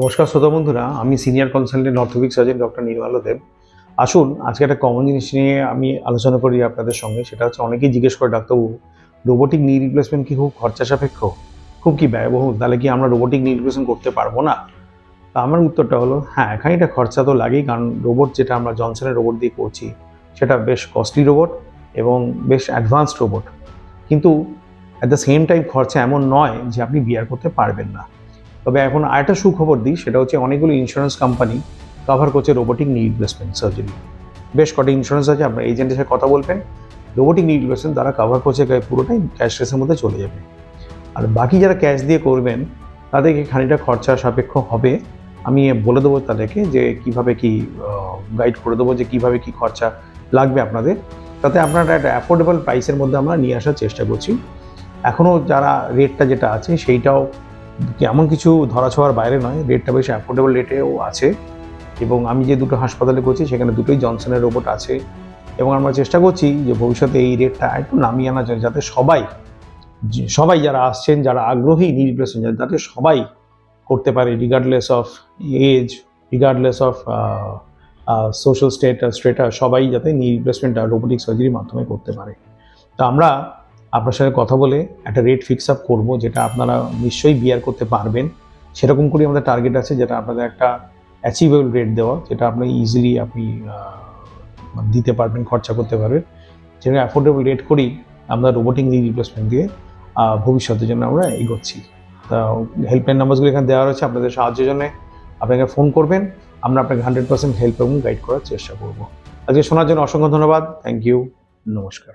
নমস্কার শ্রোতা বন্ধুরা, আমি senior consultant orthopaedic surgeon doctor Nirmal Deb. আসুন, আজকে একটা কমন জিনিস নিয়ে আমি আলোচনা করি আপনাদের সঙ্গে, সেটা হচ্ছে অনেকেই জিজ্ঞেস করে, ডাক্তারবাবু রোবোটিক নি রিপ্লেসমেন্ট কি খুব খরচা সাপেক্ষ খুব কি ব্যয়বহুল? তাহলে কি আমরা রোবোটিক নি রিপ্লেসমেন্ট করতে পারব না? তা আমার উত্তরটা হলো হ্যাঁ খানিকটা খরচা তো লাগেই, কারণ রোবট যেটা আমরা জনসনের রোবট দিয়ে করছি, সেটা বেশ কস্টলি রোবট এবং বেশ অ্যাডভান্সড রোবট কিন্তু অ্যাট দ্য সেম টাইম খরচা এমন নয় যে আপনি বিয়ার করতে পারবেন না। তবে এখন আরেকটা সুখবর দিই, সেটা হচ্ছে অনেকগুলো ইন্স্যুরেন্স কোম্পানি কভার করছে রোবোটিক নি রিপ্লেসমেন্ট সার্জারি বেশ কটা ইন্স্যুরেন্স আছে, আপনার এজেন্টের সাথে কথা বলবেন। রোবোটিক নি রিপ্লেসমেন্ট তারা কভার করছে পুরোটাই ক্যাশলেসের মধ্যে চলে যাবে। আর বাকি যারা ক্যাশ দিয়ে করবেন, তাদেরকে খানিকটা খরচা সাপেক্ষ হবে। আমি বলে দেবো তাদেরকে যে কীভাবে কি গাইড করে দেবো যে কীভাবে কি খরচা লাগবে আপনাদের। তাতে আপনারা একটা অ্যাফোর্ডেবল প্রাইসের মধ্যে আমরা নিয়ে আসার চেষ্টা করছি। এখনও যারা রেটটা যেটা আছে, সেইটাও এমন কিছু ধরা ধরাছোঁয়ার বাইরে নয় রেটটা বেশ অ্যাফোর্ডেবল রেটেও আছে। এবং আমি যে দুটো হাসপাতালে করছি, সেখানে দুটোই জনসনের রোবট আছে। এবং আমরা চেষ্টা করছি যে ভবিষ্যতে এই রেটটা একটু নামিয়ে আনা যায়, যাতে সবাই সবাই যারা আসছেন, যারা আগ্রহী নির্প্রেশন যাতে সবাই করতে পারে regardless of age regardless of social status status সবাই যাতে নি রিপ্লেসমেন্টটা রোবোটিক সার্জারির মাধ্যমে করতে পারে। তো আমরা আপনার সাথে কথা বলে একটা রেট ফিক্স আপ করব, যেটা আপনারা নিশ্চয়ই বিয়ার করতে পারবেন। সেরকম করে আমাদের টার্গেট আছে, যেটা আপনাদের একটা অ্যাচিভেবল রেট দেওয়া, যেটা আপনি ইজিলি আপনি দিতে পারবেন, খরচা করতে পারবেন। যেটা অ্যাফোর্ডেবল রেট করেই আমরা রোবোটিক নি রিপ্লেসমেন্ট দিয়ে ভবিষ্যতের জন্য আমরা এগোচ্ছি। তা হেল্পলাইন নাম্বারগুলো এখানে দেওয়া রয়েছে, আপনাদের সাহায্যের জন্য আপনাকে ফোন করবেন, আমরা আপনাকে হান্ড্রেড পার্সেন্ট হেল্প এবং গাইড করার চেষ্টা করব। আজকে শোনার জন্য অসংখ্য ধন্যবাদ থ্যাংক ইউ নমস্কার।